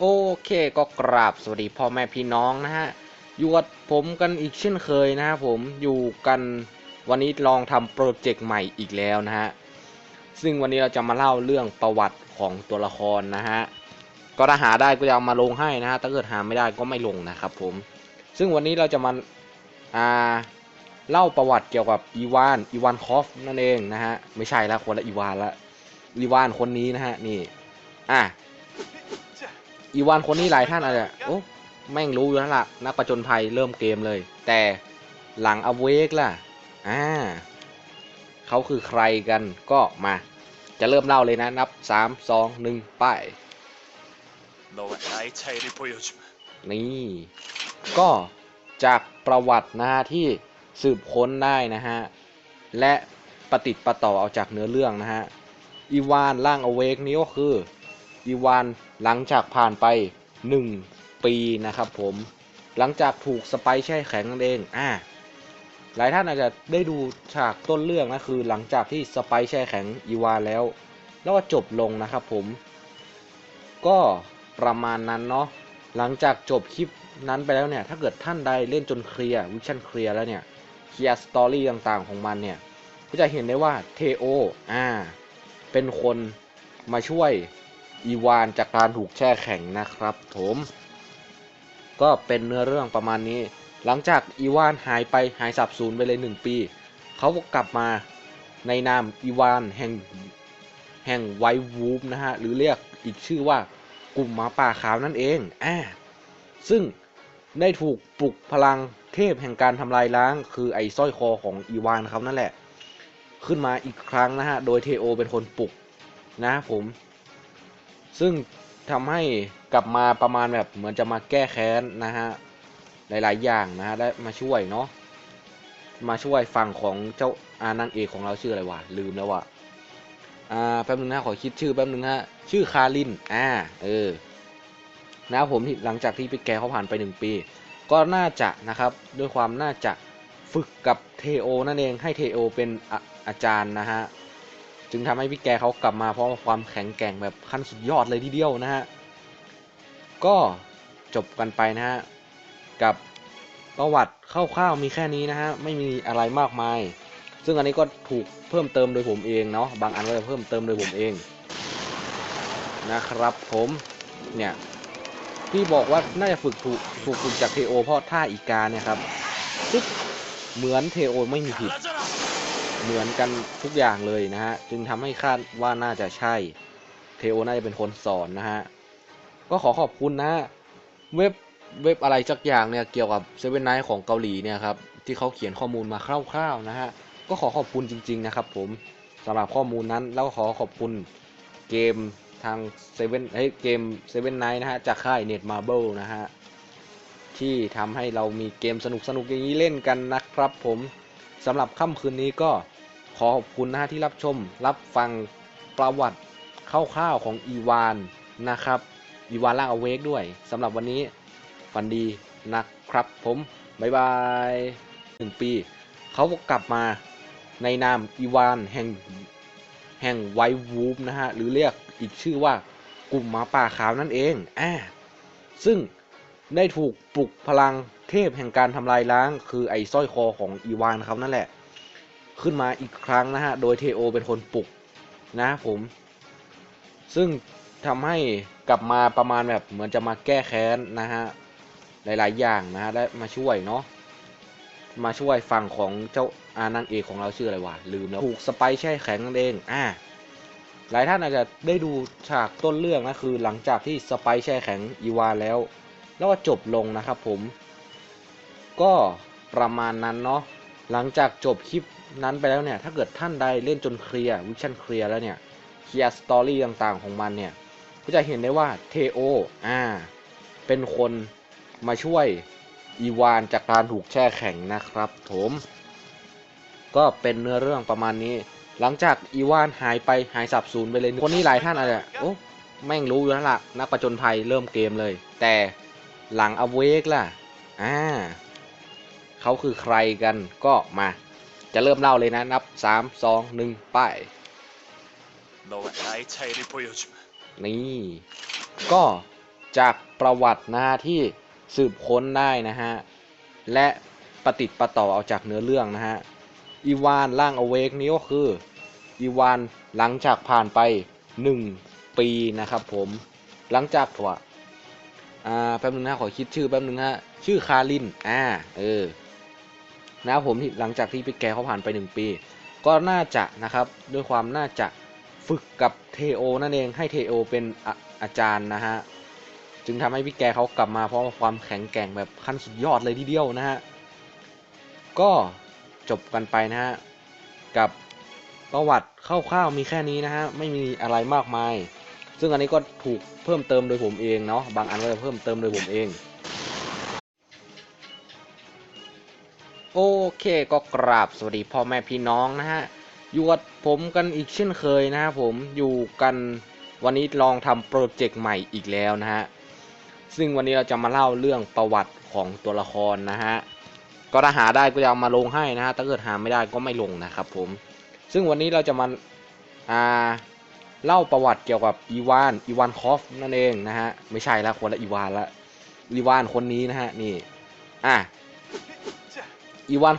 โอเคก็กราบสวัสดีพ่อแม่พี่น้องนะฮะอยู่กับผมกันอีกเช่นเคยนะฮะผมอยู่กันวันนี้ลองทำโปรเจกต์ใหม่อีกแล้วนะฮะซึ่งวันนี้เราจะมาเล่าเรื่องประวัติของตัวละครนะฮะก็ถ้าหาได้ก็จะเอามาลงให้นะฮะถ้าเกิดหาไม่ได้ก็ไม่ลงนะครับผมซึ่งวันนี้เราจะมาอ่าเล่าประวัติเกี่ยวกับอีวานอีวานคอฟนั่นเองนะฮะไม่ใช่ละคนละอีวานละอีวานคนนี้นะฮะนี่อะ อีวานคนนี้หลายท่านอาจจะโอ้แม่งรู้อยู่แล้วล่ะ นักประจนภัยเริ่มเกมเลย แต่หลังอเวกล่ะอ่าเขาคือใครกันก็มา จะเริ่มเล่าเลยนะ นับ 3 2 1 ไปนี่ ก็จากประวัตินะฮะที่สืบค้นได้นะฮะ และปฏิติประต่อเอาจากเนื้อเรื่องนะฮะ อีวานร่างอเวกนี้ก็คือ อีวานหลังจากผ่านไป 1 ปีนะครับผมหลังจากถูกสไปแช่แข็งนั่นเองอ่าหลายท่านอาจจะได้ดูฉากต้นเรื่องนะคือ หลังจากที่สไปแช่แข็งอีวานแล้ว แล้วก็จบลงนะครับผม ก็ประมาณนั้นเนาะหลังจากจบคลิปนั้นไปแล้วเนี่ย ถ้าเกิดท่านใดเล่นจนเคลียร์วิชั่นเคลียร์แล้วเนี่ยเคลียร์สตอรี่ต่างๆของมันเนี่ย ก็จะเห็นได้ว่าเทโออ่าเป็นคนมาช่วย อีวานจากการถูกแช่แข็งนะครับผมก็เป็นเนื้อเรื่องประมาณนี้ หลังจากอีวานหายไปหายสับสูญไปเลยหนึ่งปี เขากลับมาในนามอีวานแห่งแห่งไววูฟนะฮะ หรือเรียกอีกชื่อว่ากลุ่มหมาป่าขาวนั่นเองอ่าซึ่งได้ถูกปลุกพลังเทพแห่งการทำลายล้าง คือไอ้สร้อยคอของอีวานเขานั่นแหละ ขึ้นมาอีกครั้งนะฮะ โดยเทโอเป็นคนปลุกนะผม ซึ่งทำให้กลับมาประมาณแบบเหมือนจะมาแก้แค้นนะฮะหลายๆอย่างนะฮะได้มาช่วยเนาะมาช่วยฝั่งของเจ้าอานางเอกของเราชื่ออะไรวะลืมแล้ววะอ่าแป๊บนึงนะขอคิดชื่อแป๊บนึงฮะชื่อคารินอ่าเออนะผมหลังจากที่ไปแกเขาผ่านไปหนึ่งปี ก็น่าจะนะครับด้วยความน่าจะฝึกกับเทโอนั่นเองให้เทโอเป็นออาจารย์นะฮะ จึงทำให้พี่แกเขากลับมาพร้อมความแข็งแกร่งแบบขั้นสุดยอดเลยทีเดียวนะฮะ ก็จบกันไปนะฮะ กับประวัติคร่าวๆมีแค่นี้นะฮะ ไม่มีอะไรมากมาย ซึ่งอันนี้ก็ถูกเพิ่มเติมโดยผมเองเนาะบางอันก็จะเพิ่มเติมโดยผมเองนะครับผมเนี่ยที่บอกว่าน่าจะฝึกถูกฝึกจากเทโอเพราะท่าอีกาเนี่ยครับเหมือนเทโอไม่มีผิด เหมือนกันทุกอย่างเลยนะฮะ จึงทำให้คาดว่าน่าจะใช่ เทโอน่าจะเป็นคนสอนนะฮะ ก็ขอขอบคุณนะฮะเว็บเว็บอะไรสักอย่างเนี่ยเกี่ยวกับเซเว่นไนท์ของเกาหลีเนี่ยครับ ที่เขาเขียนข้อมูลมาคร่าวๆนะฮะ ก็ขอขอบคุณจริง ๆ นะครับผมสำหรับข้อมูลนั้นแล้วขอขอบคุณเกมทางเซเว่นเฮ้ยเกมเซเว่นไนท์นะฮะ จากค่ายเน็ตมาร์เบิลนะฮะ ที่ทำให้เรามีเกมสนุกๆอย่างนี้เล่นกันนะครับผมสำหรับค่ำคืนนี้ก็ ขอขอบคุณนะฮะที่รับชม รับฟังประวัติคร่าวๆของอีวานนะครับ อีวานล่างอเวกด้วยสำหรับวันนี้ฝันดีนะครับผมบ๊ายบายหนึ่งปี เขากลับมาในนามอีวานแห่งแห่งไววูฟนะฮะ หรือเรียกอีกชื่อว่ากลุ่มหมาป่าขาวนั่นเองอ่าซึ่งได้ถูกปลุกพลังเทพแห่งการทำลายล้าง คือไอ้สร้อยคอของอีวานเขานั่นแหละ ขึ้นมาอีกครั้งนะฮะ โดยเทโอเป็นคนปลุกนะผม ซึ่งทำให้กลับมาประมาณแบบเหมือนจะมาแก้แค้นนะฮะ หลาย ๆ อย่างนะฮะได้มาช่วยเนาะ มาช่วยฝั่งของเจ้าอานางเอกของเราชื่ออะไรวะ ลืมแล้ว ถูกสไปแช่แข็งนั่นเอง อ่า หลายท่านอาจจะได้ดูฉากต้นเรื่องนะคือหลังจากที่สไปแช่แข็งอีวาแล้ว แล้วก็จบลงนะครับผม ก็ประมาณนั้นเนาะ หลังจากจบคลิปนั้นไปแล้วเนี่ย ถ้าเกิดท่านใดเล่นจนเคลียร์วิชั่นเคลียร์แล้วเนี่ย เคลียร์สตอรี่ต่างๆของมันเนี่ย ก็จะเห็นได้ว่าเทโออ่า เป็นคนมาช่วยอีวานจากการถูกแช่แข็งนะครับผมก็เป็นเนื้อเรื่องประมาณนี้ หลังจากอีวานหายไปหายสับสูญไปเลย คนนี้หลายท่านอาจจะโอ้แม่งรู้อยู่แล้วล่ะนักประจนภัยเริ่มเกมเลย แต่หลังอเวกล่ะ อ่า เขาคือใครกันก็มา จะเริ่มเล่าเลยนะนับ 3 2 1 ไป นี่ ก็จากประวัตินะฮะที่สืบค้นได้นะฮะ และปฏิติประต่อเอาจากเนื้อเรื่องนะฮะ อีวานล่างอเวกนี้ก็คือ อีวานหลังจากผ่านไป 1 ปีนะครับผมหลังจากถั่วอ่าแป๊บนึงนะขอคิดชื่อแป๊บนึงฮะชื่อคาริน อ่า เออ นะครับผมที่หลังจากที่พี่แกเขาผ่านไป 1 ปี ก็น่าจะนะครับด้วยความน่าจะฝึกกับเทโอนั่นเองให้เทโอเป็นอาอาจารย์นะฮะจึงทำให้พี่แกเขากลับมาเพราะความแข็งแกร่งแบบขั้นสุดยอดเลยทีเดียวนะฮะก็จบกันไปนะฮะกับประวัติคร่าวๆมีแค่นี้นะฮะไม่มีอะไรมากมาย ซึ่งอันนี้ก็ถูกเพิ่มเติมโดยผมเองเนาะบางอันก็จะเพิ่มเติมโดยผมเอง โอเคก็กราบสวัสดีพ่อแม่พี่น้องนะฮะ อยู่กับผมกันอีกเช่นเคยนะฮะผมอยู่กันวันนี้ลองทำโปรเจกต์ใหม่อีกแล้วนะฮะ ซึ่งวันนี้เราจะมาเล่าเรื่องประวัติของตัวละครนะฮะ ก็ถ้าหาได้ก็จะเอามาลงให้นะฮะ ถ้าเกิดหาไม่ได้ก็ไม่ลงนะครับผม ซึ่งวันนี้เราจะมาอ่าเล่าประวัติเกี่ยวกับอีวานอีวานคอฟนั่นเองนะฮะ ไม่ใช่ละคนละอีวานละอีวานคนนี้นะฮะนี่ อะ อีวาน